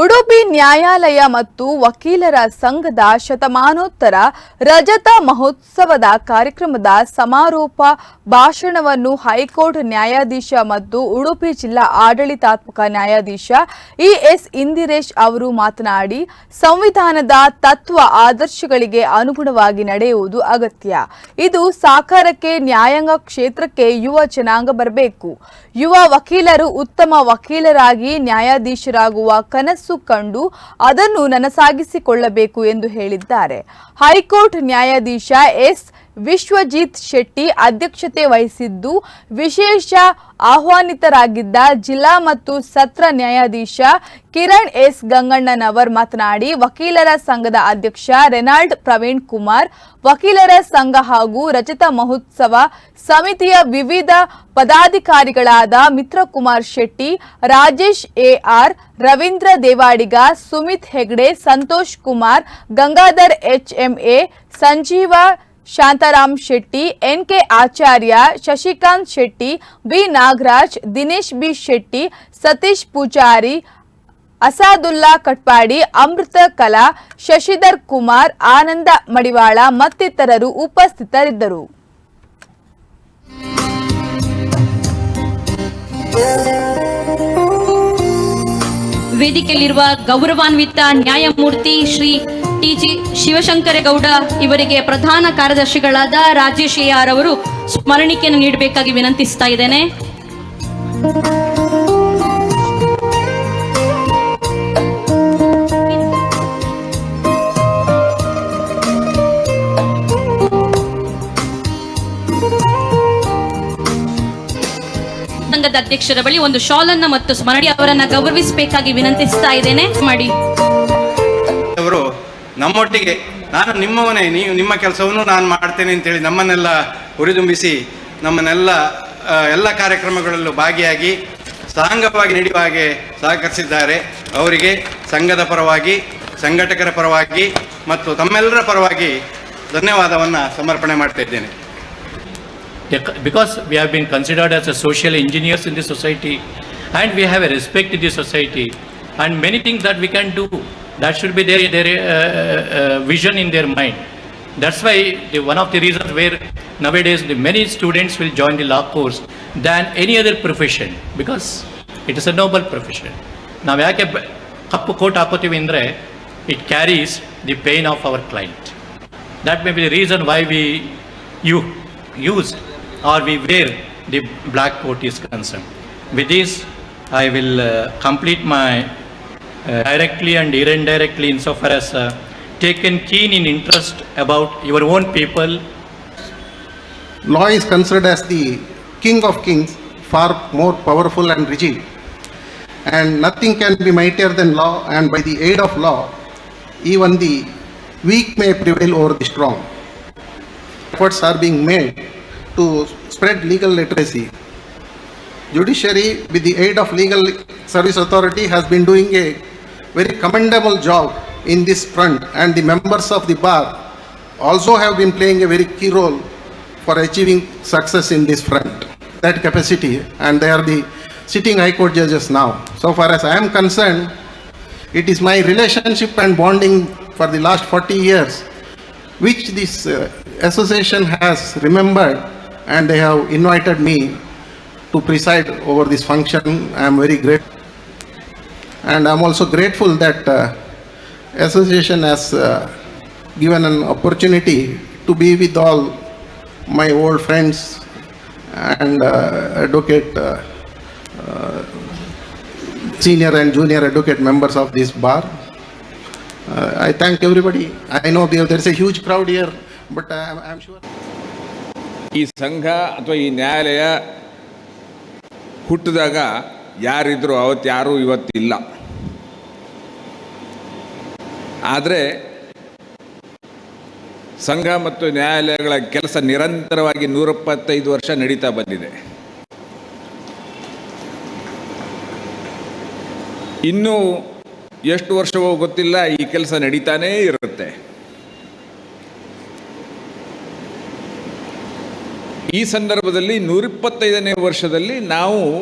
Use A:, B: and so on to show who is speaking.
A: ಉಡುಪಿ ನ್ಯಾಯಾಲಯ ಮತ್ತು ವಕೀಲರ ಸಂಘದ ಶತಮಾನೋತ್ತರ ರಜತ ಮಹೋತ್ಸವದ ಕಾರ್ಯಕ್ರಮದ ಸಮಾರೋಪ, ಭಾಷಣವನ್ನು ಹೈಕೋರ್ಟ್ ನ್ಯಾಯಾಧೀಶ ಮತ್ತು ಉಡುಪಿ ಜಿಲ್ಲಾ ಆಡಳಿತಾತ್ಮಕ ನ್ಯಾಯಾಧೀಶ ಇಎಸ್ ಇಂದಿರೇಶ್ ಅವರು ಮಾತನಾಡಿ, ಸಂವಿಧಾನದ ತತ್ವ ಆದರ್ಶಗಳಿಗೆ ಅನುಗುಣವಾಗಿ ನಡೆಯುವುದು ಅಗತ್ಯ. ಇದು ಸಾಕಾರಕ್ಕೆ ನ್ಯಾಯಾಂಗ ಕ್ಷೇತ್ರಕ್ಕೆ ಯುವ ಜನಾಂಗ ಬರಬೇಕು. ಯುವ ವಕೀಲರು ಉತ್ತಮ ವಕೀಲರಾಗಿ ನ್ಯಾಯಾಧೀಶರಾಗುವ ಕನಸು ಕಂಡು ಅದನ್ನು ನನಸಾಗಿಸಿಕೊಳ್ಳಬೇಕು ಎಂದು ಹೇಳಿದ್ದಾರೆ. ಹೈಕೋರ್ಟ್ ನ್ಯಾಯಾಧೀಶ ಎಸ್. ವಿಶ್ವಜಿತ್ ಶೆಟ್ಟಿ ಅಧ್ಯಕ್ಷತೆ ವಹಿಸಿದ್ದು ವಿಶೇಷ ಆಹ್ವಾನಿತರಾಗಿದ್ದ ಜಿಲ್ಲಾ ಮತ್ತು ಸತ್ರ ನ್ಯಾಯಾಧೀಶ ಕಿರಣ್ ಎಸ್ ಗಂಗಣ್ಣನವರ್ ಮಾತನಾಡಿ, ವಕೀಲರ ಸಂಘದ ಅಧ್ಯಕ್ಷ ರೆನಾಲ್ಡ್ ಪ್ರವೀಣ್ ಕುಮಾರ್, ವಕೀಲರ ಸಂಘ ಹಾಗೂ ರಜತ ಮಹೋತ್ಸವ ಸಮಿತಿಯ ವಿವಿಧ ಪದಾಧಿಕಾರಿಗಳಾದ Mithrakumar Shetty, Rajesh A R, Ravindra Devadiga, Sumith Hegde, Santhosh Kumar, Gangadhar H M A, Sanjeeva Shantharam Shetty, N K Acharya, Shashikanth Shetty, B. Nagaraj, Dinesh B. Shetty, Satish Poojary, Asadulla Katpadi, Amrutha Kala, Shashidhar Kumar, ಆನಂದ ಮಡಿವಾಳ ಮತ್ತಿತರರು ಉಪಸ್ಥಿತರಿದ್ದರು.
B: ವೇದಿಕೆಯಲ್ಲಿರುವ ಗೌರವಾನ್ವಿತ ನ್ಯಾಯಮೂರ್ತಿ Shri TG ಶಿವಶಂಕರೇಗೌಡ ಇವರಿಗೆ ಪ್ರಧಾನ ಕಾರ್ಯದರ್ಶಿಗಳಾದ Rajesh AR ಅವರು ಸ್ಮರಣಿಕೆಯನ್ನು ನೀಡಬೇಕಾಗಿ ವಿನಂತಿಸ್ತಾ ಇದ್ದೇನೆ. ಸಂಘದ ಅಧ್ಯಕ್ಷರ ಬಳಿ ಒಂದು ಶಾಲನ್ನ ಮತ್ತು ಸ್ಮರಣಿ ಅವರನ್ನ ಗೌರವಿಸಬೇಕಾಗಿ ವಿನಂತಿಸ್ತಾ ಇದ್ದೇನೆ. ಮಾಡಿ.
C: ನಮ್ಮೊಟ್ಟಿಗೆ. ನಾನು ನಿಮ್ಮವನೇ, ನೀವು ನಿಮ್ಮ ಕೆಲಸವನ್ನು ನಾನು ಮಾಡ್ತೇನೆ ಅಂತೇಳಿ ನಮ್ಮನ್ನೆಲ್ಲ ಹುರಿದುಂಬಿಸಿ, ನಮ್ಮನ್ನೆಲ್ಲ ಎಲ್ಲ ಕಾರ್ಯಕ್ರಮಗಳಲ್ಲೂ ಭಾಗಿಯಾಗಿ ಸಾಂಗವಾಗಿ ನಡೆಯುವ ಹಾಗೆ ಸಹಕರಿಸಿದ್ದಾರೆ. ಅವರಿಗೆ ಸಂಘದ ಪರವಾಗಿ, ಸಂಘಟಕರ ಪರವಾಗಿ ಮತ್ತು ತಮ್ಮೆಲ್ಲರ ಪರವಾಗಿ ಧನ್ಯವಾದವನ್ನು ಸಮರ್ಪಣೆ ಮಾಡ್ತಾ ಇದ್ದೇನೆ.
D: Because we have been considered as a social engineers in the society and we have a respect in the society and many many that we can do that should be their, their uh, uh, vision in their mind that's why the, one of the reasons where nowadays the many students will join the law course than any other profession because it is a noble profession ನಾವು ಯಾಕೆ ಬ- ಕಪ್ಪು coat ಹಾಕೋತೀವಿ ಅಂದರೆ it carries the pain of our client that may be the reason why we you use or we wear the black coat is concerned. With this, I will uh, complete my uh, directly and indirectly insofar as uh, taken keen in interest about your own people
E: law is considered as the king of kings, far more powerful and rigid. And nothing can be mightier than law, and by the aid of law, even the weak may prevail over the strong. Efforts are being made to spread legal literacy. Judiciary, with the aid of Legal Service Authority, has been doing a very commendable job in this front, and the members of the bar also have been playing a very key role for achieving success in this front, that capacity, and they are the sitting High Court judges now. So far as I am concerned, it is my relationship and bonding for the last 40 years which this uh, association has remembered and they have invited me to preside over this function. I am very grateful And I am also grateful that uh, association has uh, given an opportunity to be with all my old friends and uh, advocate, uh, uh, senior and junior advocate members of this bar. Uh, I thank everybody. I know there there is a huge crowd here, but I am I am sure.
F: ಈ ಸಂಘ ಅಥವಾ ಈ ನ್ಯಾಯಾಲಯ ಹುಟ್ಟಿದಾಗ ಯಾರಿದ್ರು ಅವತ್ತು ಯಾರೂ ಇವತ್ತಿಲ್ಲ. ಆದರೆ ಸಂಘ ಮತ್ತು ನ್ಯಾಯಾಲಯಗಳ ಕೆಲಸ ನಿರಂತರವಾಗಿ ನೂರಪ್ಪತ್ತೈದು ವರ್ಷ ನಡೀತಾ ಬಂದಿದೆ. ಇನ್ನೂ ಎಷ್ಟು ವರ್ಷವೋ ಗೊತ್ತಿಲ್ಲ, ಈ ಕೆಲಸ ನಡೀತಾನೇ ಇರುತ್ತೆ. ಈ ಸಂದರ್ಭದಲ್ಲಿ ನೂರಿಪ್ಪತ್ತೈದನೇ ವರ್ಷದಲ್ಲಿ ನಾವು